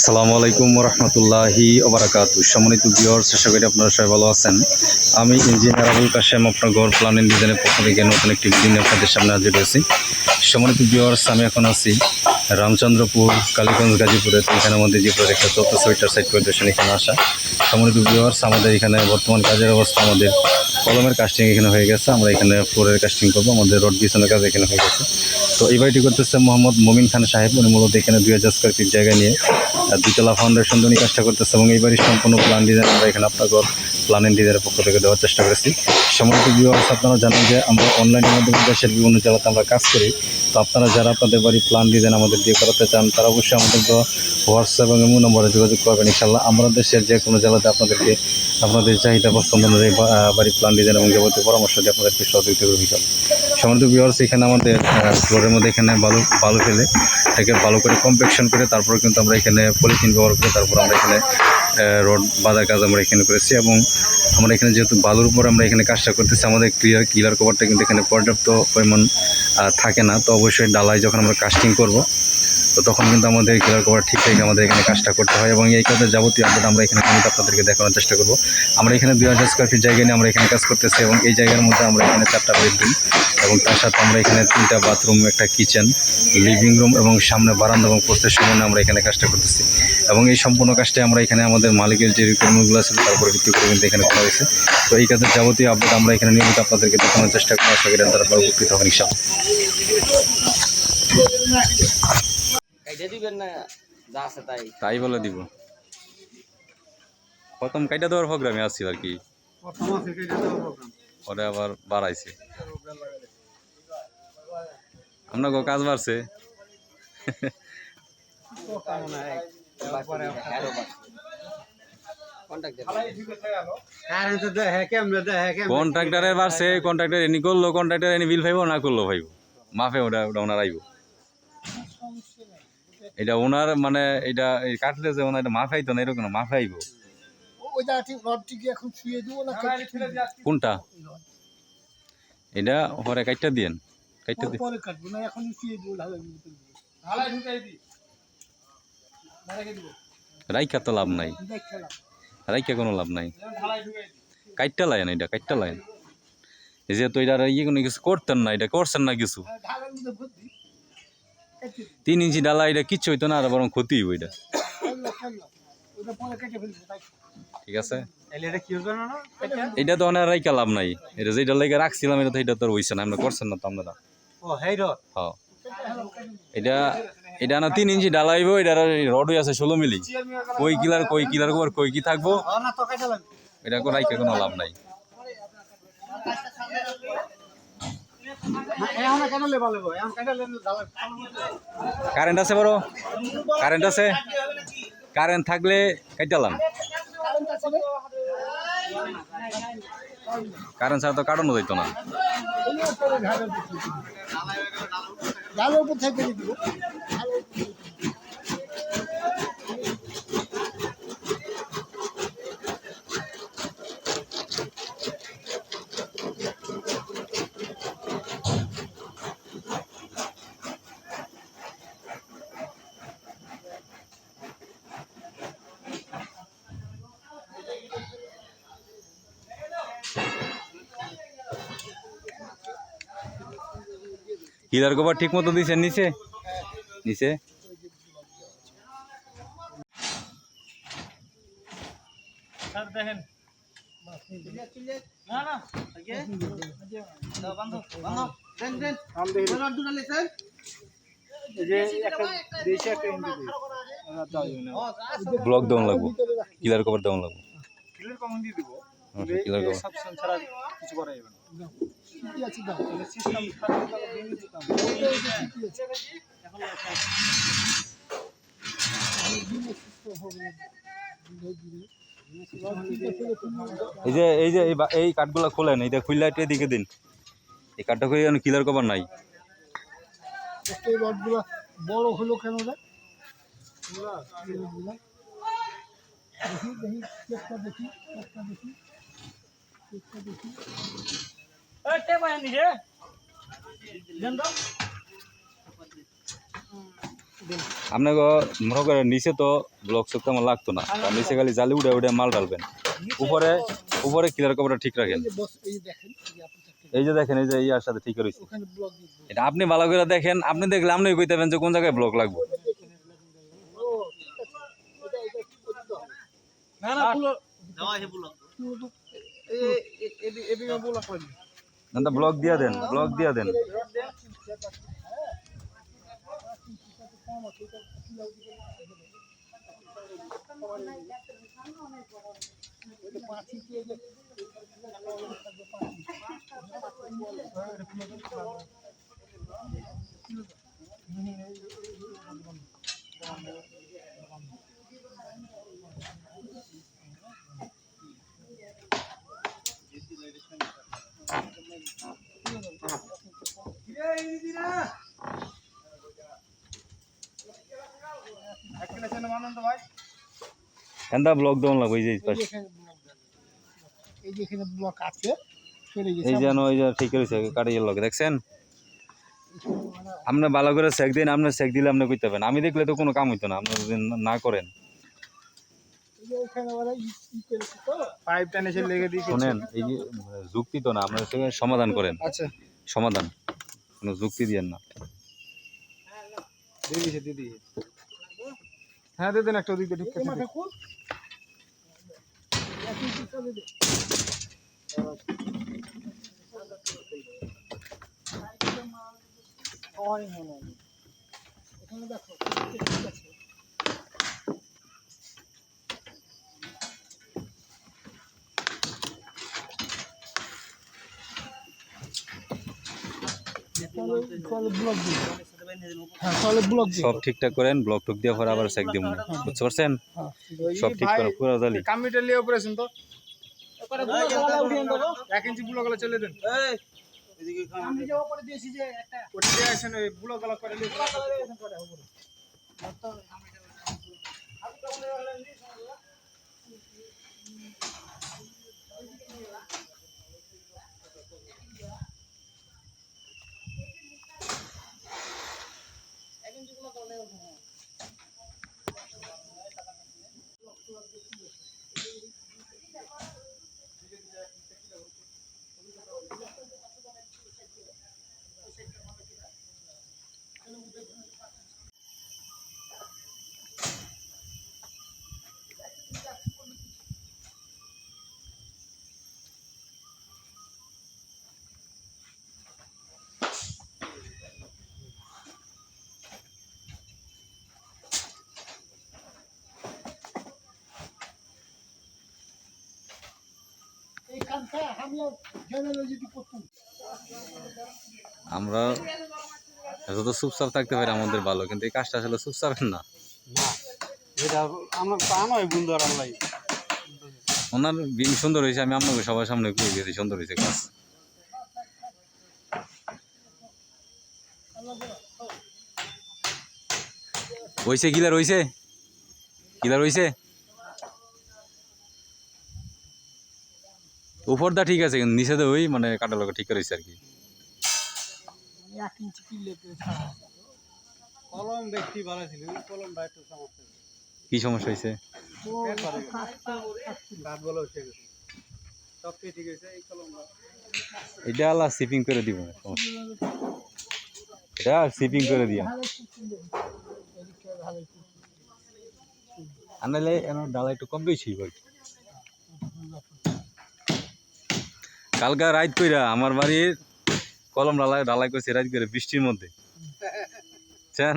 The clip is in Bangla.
আসসালামু আলাইকুম রহমতুল্লাহি ওবরাকাতু সম্মানিত বিয়র আশা করি আপনারা সবাই ভালো আছেন। আমি ইঞ্জিনিয়ার আবুল কাশেম আপনার ঘর প্ল্যানিং ডিজাইনের পক্ষ থেকে নতুন একটি ভিডিও আপনাদের সামনে হাজির হয়েছি। সম্মানিত বিয়র্স আমি এখন আছি রামচন্দ্রপুর, কালীগঞ্জ, গাজীপুরে। তো এখানে আমাদের যে প্রজেক্টটা চলতেছে, ওইটার সাইড পরিদর্শন এখানে আসা। সম্মানিত বিয়র্স আমাদের এখানে বর্তমান কাজের অবস্থা আমাদের কলমের কাস্টিং এখানে হয়ে গেছে। আমরা এখানে ফ্লোরের কাস্টিং করব। আমাদের রোড বিছানোর কাজ এখানে হয়ে গেছে। তো এই বাড়িটি করতেছে মোহাম্মদ মমিন খান সাহেব। উনি মূলত এখানে দুই হাজার স্কোয়ার ফিট জায়গা নিয়ে দুতলা ফাউন্ডেশন উনি কাজটা করতেছে এবং এই বাড়ির সম্পূর্ণ প্ল্যান ডিজাইন আমরা এখানে আপনাদের প্ল্যান এন্ড ডিজাইনের পক্ষ থেকে দেওয়ার চেষ্টা করেছি। সম্মানিত ভিউয়ার্স আপনারা জানেন যে আমরা অনলাইনের মাধ্যমে দেশের বিভিন্ন জেলাতে আমরা কাজ করি। তো আপনারা যারা আপনাদের বাড়ি প্ল্যান ডিজাইন আমাদের দিয়ে করাতে চান তারা অবশ্যই আমাদের হোয়াটসঅ্যাপ এবং এমন নম্বরে যোগাযোগ করবেন ইনশাল্লাহ আমরা দেশের যে কোনো জেলাতে আপনাদেরকে আপনাদের চাহিদা পছন্দ অনুযায়ী বা- আহ, বাড়ির প্ল্যান ডিজাইন এবং যাবতীয় পরামর্শ দিয়ে আপনাদেরকে সহযোগিতা করবে ইনশাল্লাহ সম্মানিত ভিউয়ার্স এখানে আমাদের ফ্লোরের মধ্যে এখানে বালু বালু ফেলে। এটাকে ভালো করে কম্পেকশন করে তারপরে কিন্তু আমরা এখানে পলিথিন ব্যবহার করে তারপর আমরা এখানে রড, বাঁধার কাজ আমরা এখানে করেছি এবং আমরা এখানে যেহেতু বালুর উপর আমরা এখানে কাজটা করতেছি, আমাদের ক্লিয়ার ক্লিয়ার কভারটা কিন্তু এখানে পর্যাপ্ত পরিমাণ থাকে না। তো অবশ্যই ডালায় যখন আমরা কাস্টিং করব তো তখন কিন্তু আমাদের ক্লিয়ার কভার ঠিক আমাদের এখানে কাজটা করতে হয় এবং এই কাজের যাবতীয় আপডেট আমরা এখানে কিন্তু আপনাদেরকে দেখানোর চেষ্টা করব। আমরা এখানে দুই হাজার স্কোয়ার ফিট জায়গা নিয়ে আমরা এখানে কাজ করতেছি এবং এই জায়গার মধ্যে আমরা এখানে চারটা বেডরুম এবং তার সাথে আমরা এখানে তিনটা বাথরুম একটা কিচেন লিভিং রুম এবং সামনে বারান্দা এবং পোস্টের সামনে আমরা এখানে কাজটা করতেছি। এবং এই সম্পূর্ণ কাজটাই আমরা এখানে আমাদের মালিকের যে রিকোয়ারমেন্টগুলো ছিল তার উপরে ভিত্তি করে কিন্তু এখানে করা হয়েছে। তো এই কাজের যাবতীয় আপডেট আমরা এখানে নিয়মিত আপনাদেরকে দেখানোর চেষ্টা করি আশা করি তারা উপকৃত হবেন ইনশাআল্লাহ। কাইটে দিবেন না যা আছে তাই। তাই বলে দিব। প্রথম কাইটা দেওয়ার প্রোগ্রামে আসছি আর কি। পরে আবার বাড়াইছে। আপনার গো কাজ বাড়ছে। কন্টাক্ট বাড়ছে। কন্ট্রাক্টর এনি করল কন্ট্রাক্টর এনি বিল পাইবো না করল পাইবো। মাফে ওটা ওটা ওনার আইব। এটা ওনার মানে এটা এই কাটলে যে ওনার এটা মাফ আইতো না এরকম না মাফ আইব ওইটা ঠিক রডটি কি এখন শুয়ে দিব না কেটে ফেলে দিব? কোনটা? এটা পরে কাইটটা দিয়েন কাইটটা দি পরে কাটবো না এখন শুয়ে দিব ঢালাই দিব। রাইখা তো লাভ নাই। রাইখা কোনো লাভ নাই। কাইটটা লাইন এটা কাইটটা লাইন। এই যে তো এটা ইয়ে কোনো কিছু করতেন না এটা করছেন না কিছু। তিন ইঞ্চি ডালা, এটা কিচ্ছু হইতো না বরং ক্ষতি হইব এটা। ঠিক আছে? এটা তো অনেক রাইকা লাভ নাই। এটা যেটা লেগে রাখছিলাম, এটা তো এটা তো আর হইছে না আমরা করছেন না তো আপনারা? হ্যাঁ। এটা এটা না তিন ইঞ্চি ডালাইব এটা রডই আছে ষোলো মিলি। কই কিলার কই কিলার কর কই কি থাকব? এটা রাইকা কোনো লাভ নাই এখন কাটালে ভালো হবে এখন কাটালে ঢালাই কারেন্ট আছে বড় কারেন্ট আছে? কারেন্ট থাকলে কাটালাম কারেন্ট ছাড়া তো কাটানো যাইতো না। উপর থেকে দিব। কিলার কভার ঠিক মতো দিছেন নিচে নিচে ব্লক দেওয়া লাগবো। কিলার কভার দেওয়া লাগবো। কিলার কভার কি আছে দাও এই যে এই যে এই কাঠগুলো খোলেন এইটা খুললে একটু এদিকে দিন। এই কাঠটা খুলে কিলার কভার নাই। এই বড় হলো কেন দেখি দেখি চেকটা দেখি চেকটা দেখি। আপনাকে মনে করেন নিচে তো ব্লক চোখ তেমন লাগতো না। আর নিচে খালি জালি উঠে উঠে মাল ডালবেন উপরে উপরে ক্লিয়ার কভারটা ঠিক রাখেন। এই যে দেখেন এই যে ইয়ার সাথে ঠিক রয়েছে। এটা আপনি ভালো করে দেখেন আপনি দেখলে আপনি কইতে পারেন যে কোন জায়গায় ব্লক লাগবে। না না এদিকে ব্লক করে দিন। ব্লক দিয়া দেন ব্লক দিয়া এন্দা ব্লক দেওয়ান লাগবে এই যে পাশে। এই যে এখানে ব্লক আছে সরে গেছে এই যেন ওই যে ঠিক রয়েছে কাটিয়ে লগে দেখছেন? আপনি ভালো করে চেক দিন আপনি চেক দিলে আপনি কইতে পারেন আমি দেখলে তো কোনো কাম হইতো না আপনি যদি না করেন। করেছে শোনেন এই যে মানে যুক্তি তো না আপনার সঙ্গে সমাধান করেন। আচ্ছা। সমাধান কোনো যুক্তি দিয়েন না। দিয়েছে। হ্যাঁ দেন একটা ওদিকে ঢুকে। হয় মনে হয়। এখানে দেখো ঠিক আছে হ্যাঁ তাহলে ব্লক দিন সব ঠিকঠাক করেন ব্লক টক দিয়ে পরে আবার চেক দিব বুঝতে পারছেন? হ্যাঁ সব ঠিক করেন পুরো জালি। কামিটা লিয়ে অপারেশন তো এক ইঞ্চি বুলো গলা চলে দেন। আমি যে ওপরে দিয়েছি যে একটা। ওটা দিয়ে আসেন ওই বুলো গলা করে লিয়ে এই কাজটা আমরা আমরা যত চুপচাপ থাকতে পারি আমাদের ভালো কিন্তু এই কাজটা আসলে চুপচাপের না। ওনার বিন সুন্দর হয়েছে আমি আপনাকে সবার সামনে কই গেছি সুন্দর হয়েছে কাজ। হইছে কিলার হইছে? কিলার হইছে? উপরটা ঠিক আছে কিন্তু নিচে তো ওই মানে কাটা লগা ঠিক রয়েছে আর কি। এক ইঞ্চি কিনলে তো ছাড়া আছে। কলম দেখতে ভালো ছিল ওই কলমটা একটু সমস্যা কি সমস্যা হয়েছে? এটা আল্লাহ সিপিং করে দিব। এটা সিপিং করে দিয়া। আনালে এন ডালা একটু কম বেশি আর কি। কালকা রাইত কইরা আমার বাড়ির কলম ডালাই ডালাই করছে রাইত করে বৃষ্টির মধ্যে। বুঝছেন